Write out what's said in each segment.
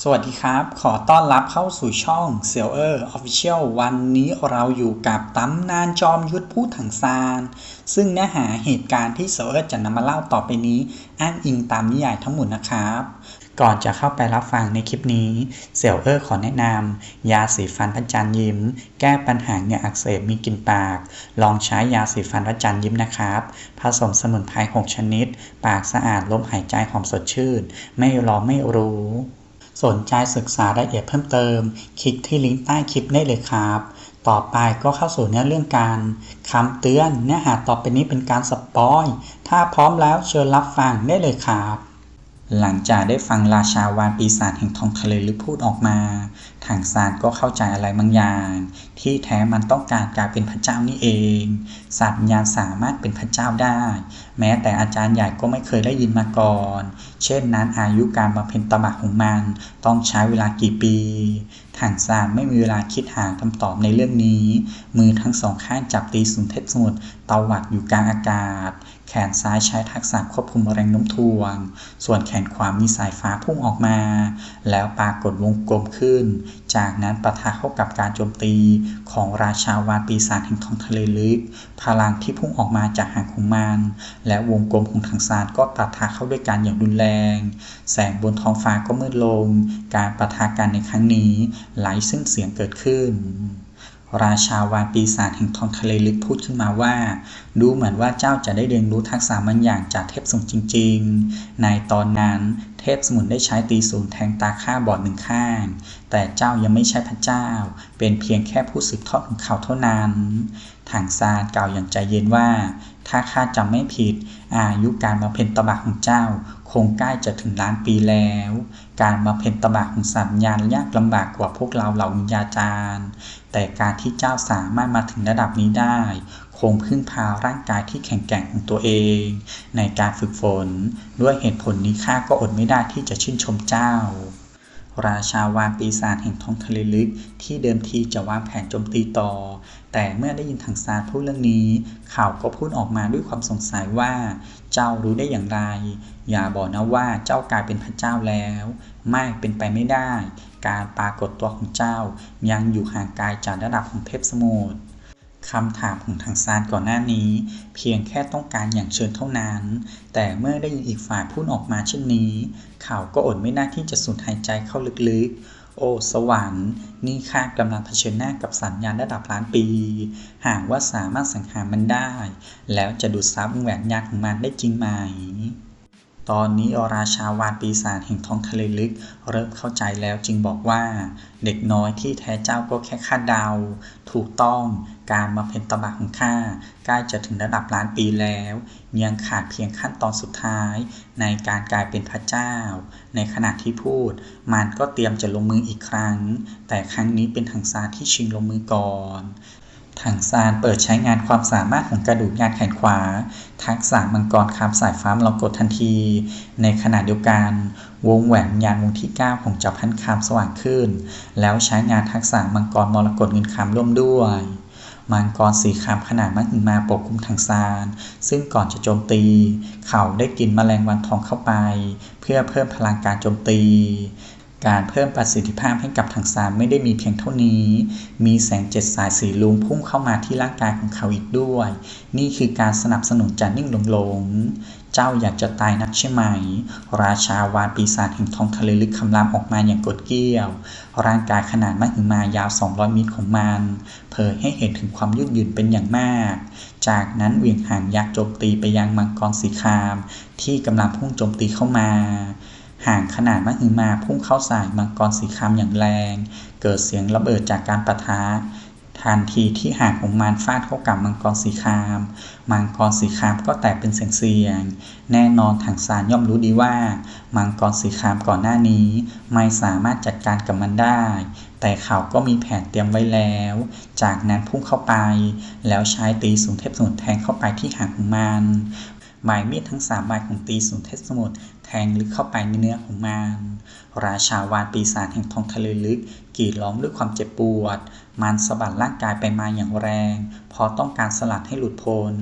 สวัสดีครับ ขอต้อนรับเข้าสู่ช่อง s e l l e r Official วันนี้เราอยู่กับตำนานจอมยุทธพูดถังซาน ซึ่งเนื้อหาเหตุการณ์ที่ s e l l e r จะนำมาเล่าต่อไปนี้ อ้างอิงตามนิยายทั้งหมดนะครับ ก่อนจะเข้าไปรับฟังในคลิปนี้เซลเออร์ขอแนะนำยาสีฟันพระจันทร์ยิ้ม แก้ปัญหาเหงื่ออักเสบมีกลิ่นปาก ลองใช้ยาสีฟันพระจันทร์ยิ้มนะครับ ผสมสมุนไพร6ชนิด ปากสะอาดลมหายใจหอมสดชื่น ไม่รอไม่รู้ สนใจศึกษารายละเอียดเพิ่มเติม คลิกที่ลิงก์ใต้คลิปได้เลยครับ ต่อไปก็เข้าสู่เนื้อเรื่องการคำเตือนเนื้อหาต่อไปนี้เป็นการสปอย ถ้าพร้อมแล้วเชิญรับฟังได้เลยครับ หลังจากได้ฟังราชาวานปีศาจแห่งทองทะเลลึกพูดออกมาถังซานก็เข้าใจอะไรบางอย่าง ที่แท้มันต้องการกลายเป็นพระเจ้านี่เองสัตว์วิญญาณสามารถเป็นพระเจ้าได้ แม้แต่อาจารย์ใหญ่ก็ไม่เคยได้ยินมาก่อน เช่นนั้นอายุการบำเพ็ญตบะของมันต้องใช้เวลากี่ปีถังซานไม่มีเวลาคิดหาคำตอบในเรื่องนี้ มือทั้งสองข้างจับตีสุนเทพสมุทรตวัดอยู่กลางอากาศ ขนซ้ายใช้ทักษะควบคุมแรงโน้มถ่วง ส่วนแขนขวามีสายฟ้าพุ่งออกมา แล้วปรากฏวงกลมขึ้น จากนั้นปะทะเข้ากับการโจมตีของราชาวานปีศาจแห่งท้องทะเลลึก พลังที่พุ่งออกมาจากหางของมัน และวงกลมของทางซานก็ปะทะเข้าด้วยกันอย่างรุนแรง แสงบนท้องฟ้าก็มืดลง การปะทะกันในครั้งนี้ไหลซึ่งเสียงเกิดขึ้น ราชาวานปีศาจแห่งท้องทะเลลึกพูดขึ้นมาว่า ดูเหมือนว่าเจ้าจะได้เรียนรู้ทักษะบางอย่างจากเทพสมุทรจริง ๆ ในตอนนั้นเทพสมุทรได้ใช้ตีศูนย์แทงตาข้าบอดหนึ่งข้าง แต่เจ้ายังไม่ใช่พระเจ้า เป็นเพียงแค่ผู้สืบทอดของเขาเท่านั้นถังซานกล่าวอย่างใจเย็นว่า ถ้าข้าจำไม่ผิด อายุการมาเพ็ญตบะของเจ้า คงใกล้จะถึงล้านปีแล้ว การมาเพ็ญตบะของสัตว์ญาณยากลำบากกว่าพวกเราเหล่าวิญญาจารย์ แต่การที่เจ้าสามารถมาถึงระดับนี้ได้ คงพึ่งพาร่างกายที่แข็งแกร่งของตัวเอง ในการฝึกฝน ด้วยเหตุผลนี้ข้าก็อดไม่ได้ที่จะชื่นชมเจ้าราชาวานปีศาจแห่งท้องทะเลลึกที่เดิมทีจะวางแผนโจมตีต่อ แต่เมื่อได้ยินถังซานพูดเรื่องนี้เขาวก็พูดออกมาด้วยความสงสัยว่า เจ้ารู้ได้อย่างไร อย่าบอกนะว่าเจ้ากลายเป็นพระเจ้าแล้ว ไม่เป็นไปไม่ได้ การปรากฏตัวของเจ้า ยังอยู่ห่างไกลจากระดับของเทพสมุทรคำถามของทางซานก่อนหน้านี้ เพียงแค่ต้องการอย่างเชิญเท่านั้น แต่เมื่อได้ยินอีกฝ่ายพูดออกมาเช่นนี้เขาก็อดไม่ได้ที่จะสูดหายใจเข้าลึกๆ โอ้สวรรค์นี่ข้ากำลังเผชิญหน้ากับสัญญาณระดับล้านปี หากว่าสามารถสังหารมันได้ แล้วจะดูดซับแหวนยาณของมันได้จริงไหม ตอนนี้อราชาวานปีศาจแห่งท้องทะเลลึก เริ่มเข้าใจแล้วจึงบอกว่า เด็กน้อยที่แท้เจ้าก็แค่คาดเดา ถูกต้องการมาเพ็ญตบะของข้าใกล้จะถึงระดับล้านปีแล้ว ยังขาดเพียงขั้นตอนสุดท้าย ในการกลายเป็นพระเจ้า ในขณะที่พูด มันก็เตรียมจะลงมืออีกครั้ง แต่ครั้งนี้เป็นถังซาที่ชิงลงมือก่อน ถังซานเปิดใช้งานความสามารถของกระดูกยานแขนขวา ทักษะมังกรคามสายฟ้ามรกตทันที ในขณะเดียวกัน วงแหวนยานวงที่ 9 ของจับพันคามสว่างขึ้น แล้วใช้งานทักษะมังกรมรกตเงินคำร่วมด้วยมังกรสีคามขนาดมหึมาปกคลุมทางซาน ซึ่งก่อนจะโจมตี เขาได้กินแมลงวันทองเข้าไป เพื่อเพิ่มพลังการโจมตี การเพิ่มประสิทธิภาพให้กับทางซานไม่ได้มีเพียงเท่านี้ มีแสงเจ็ดสายสีลุงพุ่งเข้ามาที่ร่างกายของเขาอีกด้วย นี่คือการสนับสนุนจากนิ่งหลงหลง เจ้าอยากจะตายนักใช่ไหม ราชาวานปีศาจแห่งทองทะเลลึกคำรามออกมาอย่างกดเกลี้ยว ร่างกายขนาดมหึมายาว 200เมตรของมัน เผยให้เห็นถึงความยืดหยุ่นเป็นอย่างมาก จากนั้นเวี่ยงหางยักษ์โจมตีไปยังมังกรสีคราม ที่กำลังพุ่งโจมตีเข้ามา ห่างขนาดมหึมาพุ่งเข้าใส่มังกรสีครามอย่างแรง เกิดเสียงระเบิดจากการปะทะทันทีที่หางของมันฟาดเข้ากับมังกรสีคราม มังกรสีครามก็แตกเป็นเสียงเสียงแน่นอนถังซานย่อมรู้ดีว่า มังกรสีครามก่อนหน้านี้ ไม่สามารถจัดการกับมันได้ แต่เขาก็มีแผนเตรียมไว้แล้ว จากนั้นพุ่งเข้าไป แล้วใช้ตีสูงเทพสมุทรแทงเข้าไปที่หางของมันหมายมีดทั้งสามใบของตีสูงเทพสมุทร งลึกเข้าไปในเนื้อของมัน ราชาวานปีศาจแห่งทองทะเลลึกกรีดร้องด้วยความเจ็บปวด มันสะบัดร่างกายไปมาอย่างแรงเพราะต้องการสลัดให้หลุดพ้น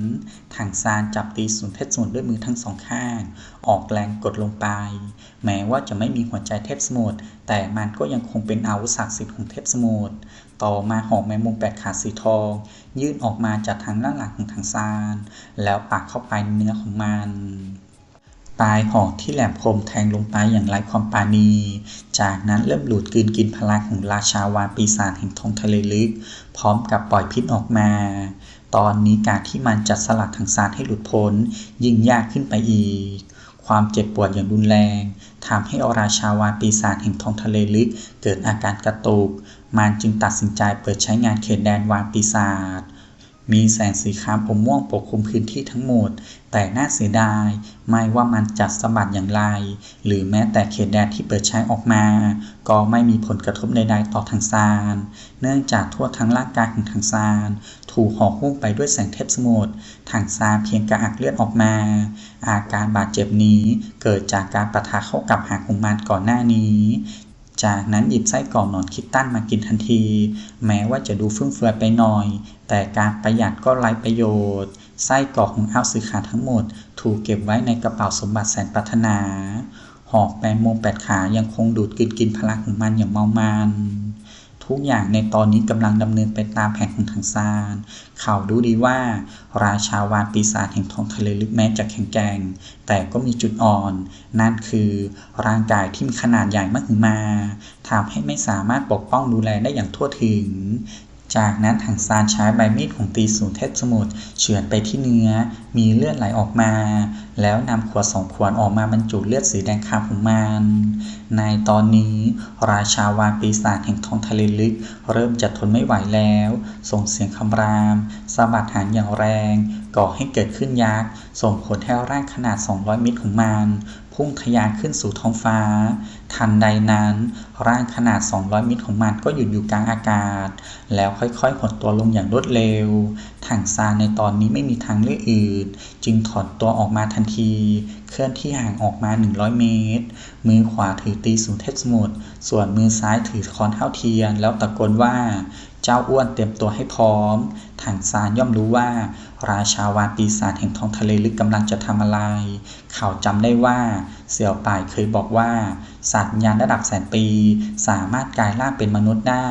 ถังซานจับตีศูนย์เพชรสมุทรด้วยมือทั้งสองข้าง ออกแรงกดลงไป แม้ว่าจะไม่มีหัวใจเทพสมุทรแต่มันก็ยังคงเป็นอาวุธศักดิ์สิทธิ์ของเทพสมุทรต่อมาหอกแมงมุมแปดขาสีทอง ยื่นออกมาจากทางด้านหลังของถังซาน แล้วปักเข้าไปในเนื้อของมัน ปลายหอกที่แหลมคมแทงลงไปอย่างไร้ความปราณี จากนั้นเริ่มหลุดกลืนกินพลังของราชาวานปีศาจแห่งท้องทะเลลึก พร้อมกับปล่อยพิษออกมา ตอนนี้การที่มันจัดสลัดถังซานให้หลุดพ้น ยิ่งยากขึ้นไปอีก ความเจ็บปวดอย่างรุนแรงทำให้อราชาวานปีศาจแห่งท้องทะเลลึก เกิดอาการกระตุก มันจึงตัดสินใจเปิดใช้งานเขตแดนวานปีศาจ มีแสงสีครามอมม่วงปกคลุมพื้นที่ทั้งหมด แต่น่าเสียดาย ไม่ว่ามันจัดสะบัดอย่างไร หรือแม้แต่เขตแดนที่เปิดใช้ออกมา ก็ไม่มีผลกระทบใดๆต่อทางซาน เนื่องจากทั่วทั้งร่างกายของทางซาน ถูกห่อหุ้มไปด้วยแสงเทพสมุทรทางซานเพียงกระอักเลือดออกมา อาการบาดเจ็บนี้เกิดจากการปะทะเข้ากับหางของมันก่อนหน้านี้ จากนั้นหยิบไส้กรอกหนอนคิดตั้นมากินทันที แม้ว่าจะดูฟุ่มเฟือยไปหน่อย แต่การประหยัดก็ไร้ประโยชน์ ไส้กรอกของอ้าวซื้อขาทั้งหมด ถูกเก็บไว้ในกระเป๋าสมบัติแสนปรารถนา หอกแมงมุมแปดขายังคงดูดกินกินพลังของมันอย่างเมามัน ทุกอย่างในตอนนี้กำลังดำเนินไปตามแผนของทางซาน เขารู้ดีว่า ราชาวานปีศาจแห่งท้องทะเลลึกแม้จะแข็งแกร่ง แต่ก็มีจุดอ่อน นั่นคือ ร่างกายที่มีขนาดใหญ่มากมาทำให้ไม่สามารถปกป้องดูแลได้อย่างทั่วถึง จากนั้นถังซานใช้ใบมีดของตีศูนเทพสมุทรเฉือนไปที่เนื้อ มีเลือดไหลออกมา แล้วนำขวดสองขวดออกมาบรรจุเลือดสีแดงคำของมัน ในตอนนี้ ราชาวานปีศาจแห่งท้องทะเลลึก เริ่มจะทนไม่ไหวแล้ว ส่งเสียงคำรามสะบัดหางอย่างแรง ก่อให้เกิดขึ้นยักษ์ ส่งผลให้ร่างขนาด 200 เมตรของมัน พุ่งทะยานขึ้นสู่ท้องฟ้า ทันใดนั้น ร่างขนาด 200 เมตรของมันก็หยุดอยู่กลางอากาศ แล้วค่อยๆหดตัวลงอย่างรวดเร็ว ถังซานในตอนนี้ไม่มีทางเลือกอื่น จึงถอนตัวออกมาทันที เคลื่อนที่ห่างออกมา 100 เมตร มือขวาถือตีศูนเทพสมุทรส่วนมือซ้ายถือค้อนเท่าเทียน แล้วตะโกนว่า เจ้าอ้วนเตรียมตัวให้พร้อม ถังซานย่อมรู้ว่า ราชาวานปีศาจแห่งท้องทะเลลึกกำลังจะทำอะไร เขาจำได้ว่า เสี่ยวป่ายเคยบอกว่า สัตว์ยานระดับแสนปี สามารถกลายร่างเป็นมนุษย์ได้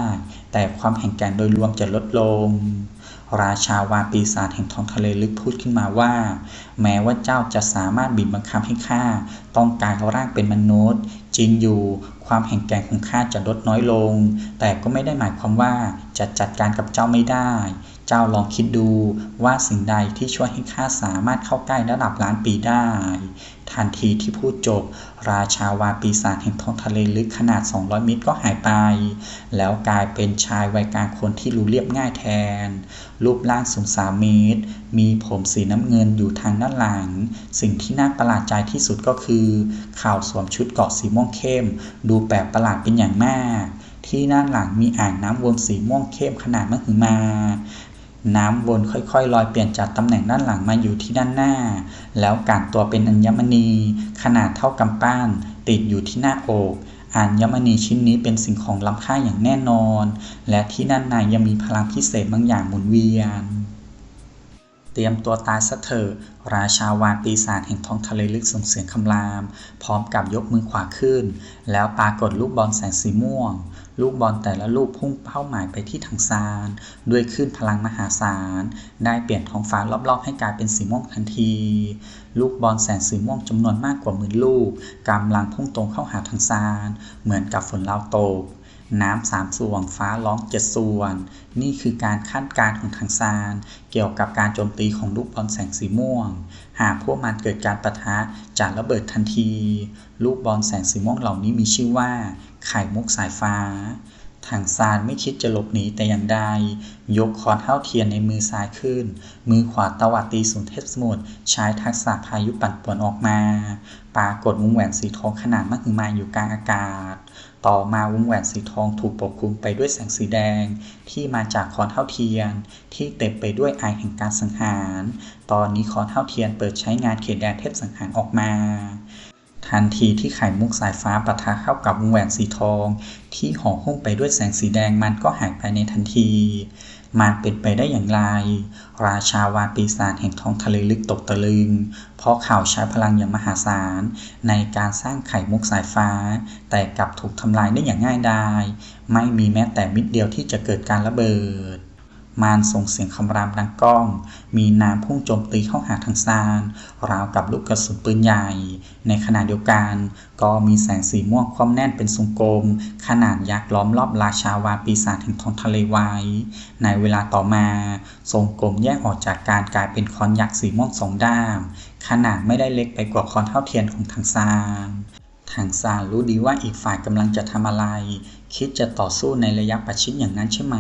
แต่ความแข็งแกร่งโดยรวมจะลดลง ราชาวาปีศาจแห่งท้องทะเลลึกพูดขึ้นมาว่า แม้ว่าเจ้าจะสามารถบีบบังคับให้ข้าต้องกายร่างเป็นมนุษย์ จริงอยู่ความแข็งแกร่งของข้าจะลดน้อยลง แต่ก็ไม่ได้หมายความว่าจะจัดการกับเจ้าไม่ได้ เจ้าลองคิดดูว่าสิ่งใดที่ช่วยให้ข้าสามารถเข้าใกล้ระดับล้านปีได้ ทันทีที่พูดจบ ราชาวาปีศาจแห่งท้องทะเลลึกขนาด 200 เมตรก็หายไป แล้วกลายเป็นชายวัยกลางคนที่รู้เรียบง่ายแทน รูปร่างสูง 3 เมตร มีผมสีน้ำเงินอยู่ทางด้านหลัง สิ่งที่น่าประหลาดใจที่สุดก็คือ ข่าวสวมชุดเกราะสีม่วงเข้ม ดูแปลกประหลาดเป็นอย่างมากที่ด้านหลังมีอ่างน้ำวนสีม่วงเข้มขนาดมหึมา น้ำวนค่อยๆลอยเปลี่ยนจากตำแหน่งด้านหลังมาอยู่ที่ด้านหน้า แล้วการตัวเป็นอัญมณี ขนาดเท่ากำปั้นติดอยู่ที่หน้าอกอัญมณีชิ้นนี้เป็นสิ่งของล้ำค่าอย่างแน่นอน และที่ด้านในยังมีพลังพิเศษบางอย่างหมุนเวียน เตรียมตัวตายซะเถอะราชาวานปีศาจแห่งท้องทะเลลึกส่งเสียงคำราม พร้อมกับยกมือขวาขึ้น แล้วปรากฏลูกบอลแสงสีม่วง ลูกบอลแต่ละลูกพุ่งเป้าหมายไปที่ทางซาน ด้วยคลื่นพลังมหาศาล ได้เปลี่ยนท้องฟ้ารอบๆ ให้กลายเป็นสีม่วงทันที ลูกบอลแสงสีม่วงจำนวนมากกว่าหมื่นลูกกำลังพุ่งตรงเข้าหาทางซาน เหมือนกับฝนลาวตกน้ำสามส่วน ฟ้าร้องเจ็ดส่วน นี่คือการคาดการณ์ของทางซาน เกี่ยวกับการโจมตีของลูกบอลแสงสีม่วง หากพวกมันเกิดการประทะจะระเบิดทันที ลูกบอลแสงสีม่วงเหล่านี้มีชื่อว่า ไข่มุกสายฟ้า ทางซานไม่คิดจะหลบหนีแต่อย่างใด ยกคอนเท้าเทียนในมือซ้ายขึ้น มือขวาตวัดตีศูนย์เทพสมุทรใช้ทักษะพายุปั่นป่วนออกมา ปรากฏวงแหวนสีทองขนาดมหึมาอยู่กลางอากาศ ต่อมาวงแหวนสีทองถูกปกคลุมไปด้วยแสงสีแดง ที่มาจากคอนเท่าเทียน ที่เต็มไปด้วยไอแห่งการสังหาร ตอนนี้คอนเท่าเทียนเปิดใช้งานเขตแดนเทพสังหารออกมา ทันทีที่ไข่มุกสายฟ้าปะทะเข้ากับวงแหวนสีทอง ที่ห่อหุ้มไปด้วยแสงสีแดงมันก็หายไปในทันที มันเป็นไปได้อย่างไร ราชาวานปีศาจแห่งท้องทะเลลึกตกตะลึง เพราะเขาใช้พลังอย่างมหาศาล ในการสร้างไข่มุกสายฟ้า แต่กลับถูกทำลายได้อย่างง่ายดาย ไม่มีแม้แต่มิดเดียวที่จะเกิดการระเบิด มารส่งเสียงคำรามดังก้อง มีน้ำพุ่งโจมตีเข้าหาทางซาน ราวกับลูกกระสุนปืนใหญ่ ในขณะเดียวกัน ก็มีแสงสีม่วงคว่ำแน่นเป็นทรงกลม ขนาดยักษ์ล้อมรอบราชาวาปีศาจแห่งท้องทะเลไว้ ในเวลาต่อมา ทรงกลมแยกออกจากการกลายเป็นคอนยักษ์สีม่วงสองด้าม ขนาดไม่ได้เล็กไปกว่าคอนเท่าเทียนของทางซานทางซานรู้ดีว่าอีกฝ่ายกำลังจะทำอะไร คิดจะต่อสู้ในระยะประชิดอย่างนั้นใช่ไหม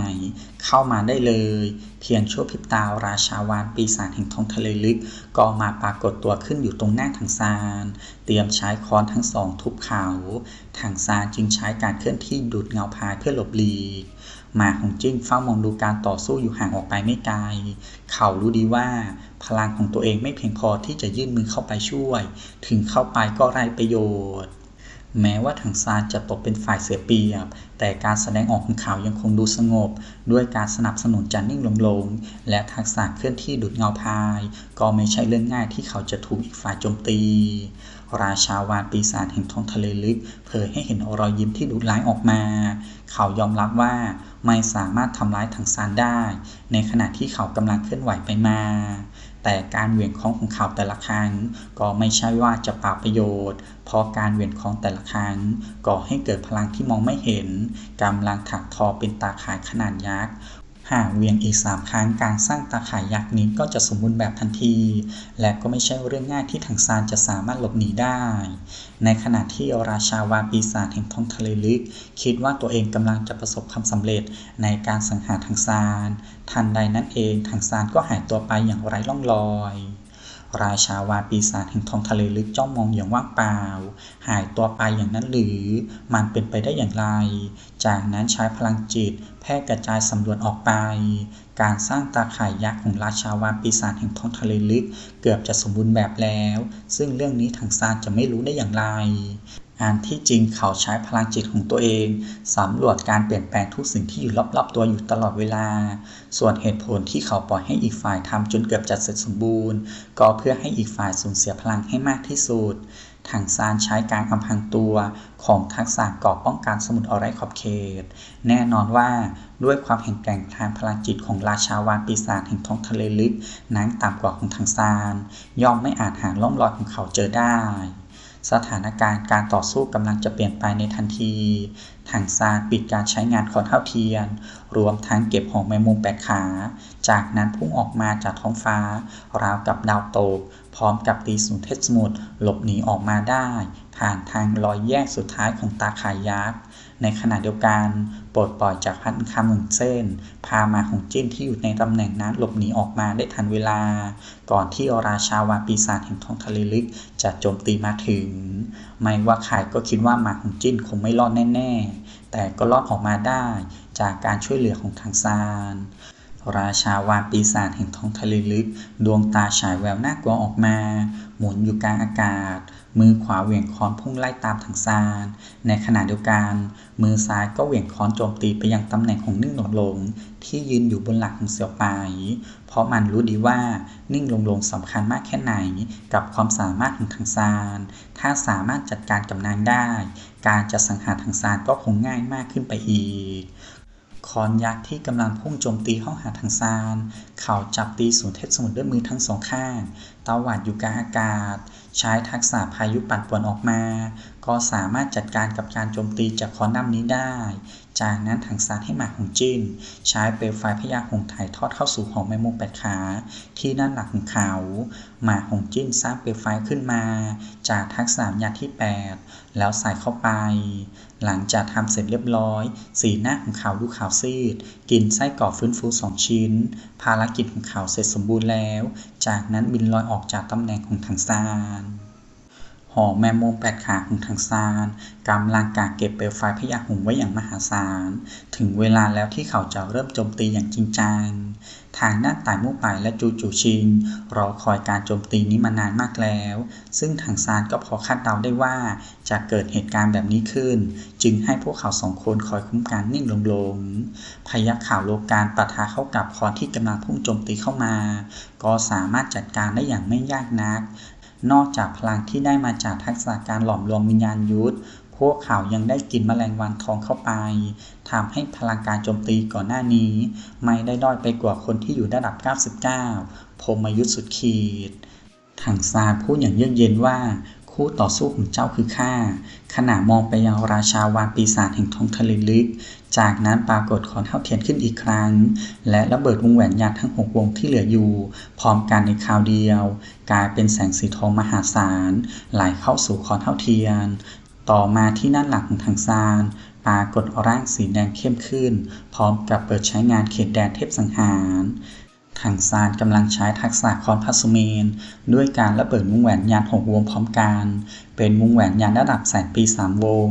เข้ามาได้เลย เพียงชั่วพริบตาราชาวานปีศาจแห่งท้องทะเลลึก ก็มาปรากฏตัวขึ้นอยู่ตรงหน้าทางซาน เตรียมใช้ค้อนทั้งสองทุบเขาทางซานจึงใช้การเคลื่อนที่ดูดเงาพายเพื่อหลบหลีกหมาของจิ้งเฝ้ามองดูการต่อสู้อยู่ห่างออกไปไม่ไกล เขารู้ดีว่า พลังของตัวเองไม่เพียงพอที่จะยื่นมือเข้าไปช่วย ถึงเข้าไปก็ไร้ประโยชน์ แม้ว่าทางซานจะตกเป็นฝ่ายเสียเปรียบ แต่การแสดงออกของเขายังคงดูสงบ ด้วยการสนับสนุนจานิ่งลงๆ และทักษะเคลื่อนที่ดูดเงาพาย ก็ไม่ใช่เรื่องง่ายที่เขาจะถูกอีกฝ่ายโจมตี ราชาวานปีศาจแห่งท้องทะเลลึก เผยให้เห็นรอยยิ้มที่ดุร้ายออกมา เขายอมรับว่าไม่สามารถทำร้ายทางซานได้ ในขณะที่เขากำลังเคลื่อนไหวไปมา แต่การเหวี่ยงของของเขาแต่ละครั้ง ก็ไม่ใช่ว่าจะเปล่าประโยชน์ เพราะการเหวี่ยงของแต่ละครั้งก่อให้เกิดพลังที่มองไม่เห็นกำลังถักทอเป็นตาข่ายขนาดยักษ์ หากเวียงอีกสามครั้งการสร้างตาข่ายยักษ์นี้ก็จะสมบูรณ์แบบทันที และก็ไม่ใช่เรื่องง่ายที่ทางซานจะสามารถหลบหนีได้ ในขณะที่ราชาวาปีศาจแห่งท้องทะเลลึก คิดว่าตัวเองกำลังจะประสบความสำเร็จในการสังหารทางซาน ทันใดนั้นเองทางซานก็หายตัวไปอย่างไร้ร่องรอย ราชาวาปีศาจแห่งท้องทะเลลึกจ้องมองอย่างว่างเปล่า หายตัวไปอย่างนั้นหรือ มันเป็นไปได้อย่างไร จากนั้นใช้พลังจิตแพร่กระจายสำรวจออกไป การสร้างตาข่ายยักษ์ของราชาวาปีศาจแห่งท้องทะเลลึก เกือบจะสมบูรณ์แบบแล้ว ซึ่งเรื่องนี้ทางซานจะไม่รู้ได้อย่างไร อันที่จริงเขาใช้พลังจิตของตัวเองสำรวจการเปลี่ยนแปลงทุกสิ่งที่อยู่รอบๆตัวอยู่ตลอดเวลา ส่วนเหตุผลที่เขาปล่อยให้อีกฝ่ายทำจนเกือบจะเสร็จสมบูรณ์ ก็เพื่อให้อีกฝ่ายสูญเสียพลังให้มากที่สุดทางซานใช้การอำพรางตัวของทักษะก่อป้องกันสมุดอไรขอบเขต แน่นอนว่าด้วยความแข็งแกร่งทางพลังจิตของราชาวานปีศาจแห่งท้องทะเลลึกนั้นต่ำกว่าของทางซาน ย่อมไม่อาจหาร่องรอยของเขาเจอได้ สถานการณ์การต่อสู้กำลังจะเปลี่ยนไปในทันที ทางซานปิดการใช้งานคอนเท่าเทียน รวมทั้งเก็บหองแมงมุมแปดขา จากนั้นพุ่งออกมาจากท้องฟ้า ราวกับดาวตก พร้อมกับตีสูนเทศสมุทรหลบหนีออกมาได้ ผ่านทางรอยแยกสุดท้ายของตาข่ายยักษ์ ในขณะเดียวกันปลดปล่อยจากพันคำหนึ่งเส้น พามาของจิ้นที่อยู่ในตำแหน่งนั้นหลบหนีออกมาได้ทันเวลา ก่อนที่ราชาวาปีศาจแห่งท้องทะเลลึกจะโจมตีมาถึง ไม่ว่าใครก็คิดว่าหมาของจิ้นคงไม่รอดแน่ๆ แต่ก็รอดออกมาได้จากการช่วยเหลือของทางซานราชาวานปีศาจแห่งท้องทะเลลึก ดวงตาฉายแววน่ากลัวออกมา หมุนอยู่กลางอากาศ มือขวาเหวี่ยงค้อนพุ่งไล่ตามทางซาน ในขณะเดียวกัน มือซ้ายก็เหวี่ยงค้อนโจมตีไปยังตำแหน่งของนิ่งหลงหลง ที่ยืนอยู่บนหลักของเสี่ยวไป เพราะมันรู้ดีว่านิ่งหลงหลงสำคัญมากแค่ไหนกับความสามารถของทางซาน ถ้าสามารถจัดการกับนางได้ การจะสังหารทางซานก็คงง่ายมากขึ้นไปอีก คอนยักษ์ที่กำลังพุ่งโจมตีห้องหาทางซาน เขาจับตีศูนย์เทศสมุทรด้วยมือทั้งสองข้างตาวัดอยู่กลางอากาศ ใช้ทักษะพายุปัดป่วนออกมา ก็สามารถจัดการกับการโจมตีจากคอนน้ำนี้ได้ จากนั้นทางซานให้หมาของจิ้น ใช้เปลวไฟพยาหงถ่ายทอดเข้าสู่หองแมงมุมแปดขา ที่ด้านหลังของเขาหมาของจิ้นสร้างเปลวไฟขึ้นมา จากทักษะญาที่ 8 แล้วใส่เข้าไป หลังจากทำเสร็จเรียบร้อย สีหน้าของเขาดูขาวซีด กินไส้กรอกฟื้นฟูสองชิ้น ภารกิจของเขาเสร็จสมบูรณ์แล้ว จากนั้นบินลอยออกจากตำแหน่งของทางซาน หอแมมมุมแปดขาของทางซานกำลังกากเก็บเปลวไฟพยาหงส์ไว้อย่างมหาศาล ถึงเวลาแล้วที่เขาจะเริ่มโจมตีอย่างจริงจัง ทางด้านต่ายมู่ไปและจูจูชิง รอคอยการโจมตีนี้มานานมากแล้ว ซึ่งทางซานก็พอคาดเดาได้ว่าจะเกิดเหตุการณ์แบบนี้ขึ้น จึงให้พวกเขาสองคนคอยคุ้มกันนิ่งลงๆพยักข่าวโลการปะทะเข้ากับคอนที่กำลังพุ่งโจมตีเข้ามา ก็สามารถจัดการได้อย่างไม่ยากนัก นอกจากพลังที่ได้มาจากทักษะการหลอมรวมวิญญาณยุทธพวกเขายังได้กินแมลงวันทองเข้าไปทำให้พลังการโจมตีก่อนหน้านี้ ไม่ได้ด้อยไปกว่าคนที่อยู่ระดับ 99พรหมยุทธสุดขีดถังซาพูดอย่างเยือกเย็นว่า คู่ต่อสู้ของเจ้าคือข้าขณะมองไปยังราชาวานปีศาจแห่งท้องทะเลลึก จากนั้นปรากฏขอนเท่าเทียนขึ้นอีกครั้ง และระเบิดวงแหวนยานทั้งหกวงที่เหลืออยู่ พร้อมกันในคราวเดียว กลายเป็นแสงสีทองมหาศาลไหลเข้าสู่ขอนเท่าเทียน ต่อมาที่ด้านหลังของทางซานปรากฏร่างสีแดงเข้มขึ้น พร้อมกับเปิดใช้งานเขตแดนเทพสังหารทางซานกำลังใช้ทักษะคอนพัสเมน ด้วยการระเบิดวงแหวนยานหกวงพร้อมกัน เป็นวงแหวนยานระดับแสนปีสามวง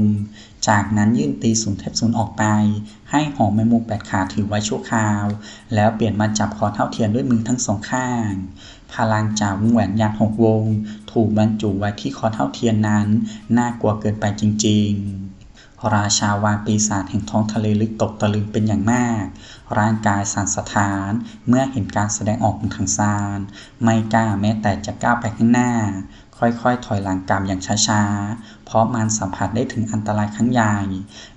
จากนั้นยื่นตีศูนย์เทพศูนย์ออกไป ให้หอมแมงมุมแปดขาถือไว้ชั่วคราว แล้วเปลี่ยนมาจับคอเท่าเทียนด้วยมือทั้งสองข้าง พลังจากวงแหวนยานหกวง ถูกบรรจุไว้ที่คอเท่าเทียนนั้น น่ากลัวเกินไปจริง ๆราชาวานปีศาจแห่งท้องทะเลลึกตกตะลึงเป็นอย่างมาก ร่างกายสั่นสะท้าน เมื่อเห็นการแสดงออกของทางซาน ไม่กล้าแม้แต่จะก้าวไปข้างหน้า ค่อยๆ ถอยหลังกลับอย่างช้าๆ เพราะมันสัมผัสได้ถึงอันตรายครั้งใหญ่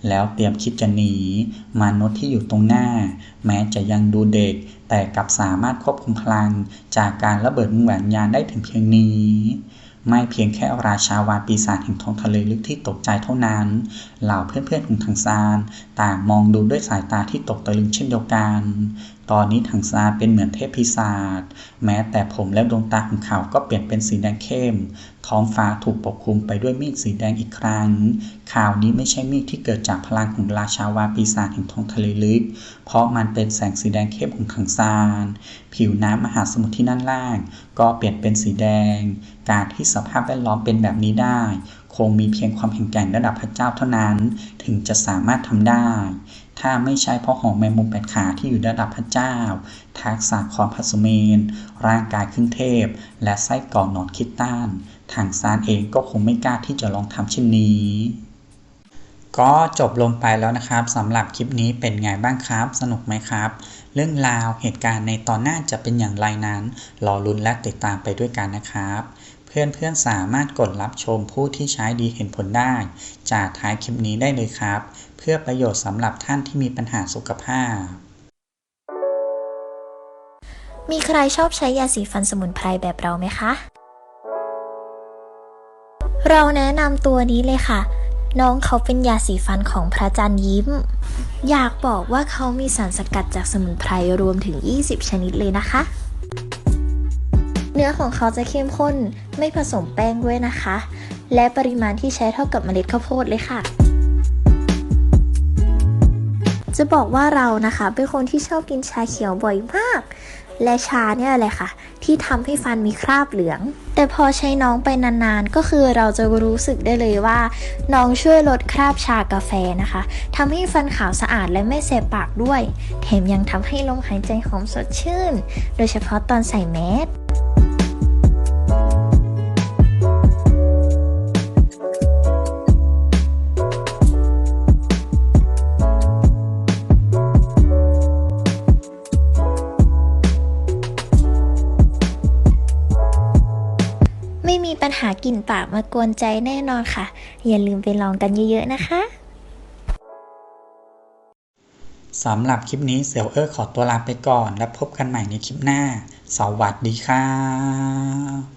แล้วเตรียมคิดจะหนี มนุษย์ที่อยู่ตรงหน้า แม้จะยังดูเด็ก แต่กลับสามารถควบคุมพลัง จากการระเบิดวงแหวนยานได้ถึงเพียงนี้ไม่เพียงแค่ราชาวาปีศาจแห่งท้องทะเลลึกที่ตกใจเท่านั้น เหล่าเพื่อนๆของทางซาน ต่างมองดูด้วยสายตาที่ตกตะลึงเช่นเดียวกัน ตอนนี้ทางซาเป็นเหมือนเทพพิศาจแม้แต่ผมและดวงตาของเขาก็เปลี่ยนเป็นสีแดงเข้ม ท้องฟ้าถูกปกคลุมไปด้วยเมฆสีแดงอีกครั้ง ข่าวนี้ไม่ใช่เมฆที่เกิดจากพลังของราชาวาปีศาจแห่งท้องทะเลลึก เพราะมันเป็นแสงสีแดงเข้มของทางซานผิวน้ำมหาสมุทรที่ด้านล่าง ก็เปลี่ยนเป็นสีแดง การที่สภาพแวดล้อมเป็นแบบนี้ได้ คงมีเพียงความแข็งแกร่งระดับพระเจ้าเท่านั้น ถึงจะสามารถทำได้ ถ้าไม่ใช่เพราะหองแมงมุมแปดขาที่อยู่ระดับพระเจ้า ทักษะคอนพัสเมน ร่างกายครึ่งเทพ และไส้กรอกหนอนคิดต้านทางซานเองก็คงไม่กล้าที่จะลองทำเช่นนี้ ก็จบลงไปแล้วนะครับสำหรับคลิปนี้เป็นไงบ้างครับ สนุกไหมครับ เรื่องราวเหตุการณ์ในตอนหน้าจะเป็นอย่างไรนั้น รอลุ้นและติดตามไปด้วยกันนะครับเพื่อนๆสามารถกดรับชมผู้ที่ใช้ดีเห็นผลได้ จากท้ายคลิปนี้ได้เลยครับเพื่อประโยชน์สำหรับท่านที่มีปัญหาสุขภาพ มีใครชอบใช้ยาสีฟันสมุนไพรแบบเราไหมคะ เราแนะนำตัวนี้เลยค่ะ น้องเขาเป็นยาสีฟันของพระจันทร์ยิ้ม อยากบอกว่าเขามีสารสกัดจากสมุนไพรรวมถึง 20 ชนิดเลยนะคะเนื้อของเขาจะเข้มข้นไม่ผสมแป้งด้วยนะคะ และปริมาณที่ใช้เท่ากับเมล็ดข้าวโพดเลยค่ะ จะบอกว่าเรานะคะเป็นคนที่ชอบกินชาเขียวบ่อยมาก และชาเนี่ยแหละค่ะ ที่ทำให้ฟันมีคราบเหลือง แต่พอใช้น้องไปนานๆ ก็คือเราจะรู้สึกได้เลยว่า น้องช่วยลดคราบชากาแฟนะคะทำให้ฟันขาวสะอาดและไม่แสบปากด้วย แถมยังทำให้ลมหายใจหอมสดชื่น โดยเฉพาะตอนใส่แมส กลิ่นปากมากวนใจแน่นอนค่ะ อย่าลืมไปลองกันเยอะๆนะคะสำหรับคลิปนี้เซลเออร์ขอตัวลาไปก่อน แล้วพบกันใหม่ในคลิปหน้า สวัสดีค่ะ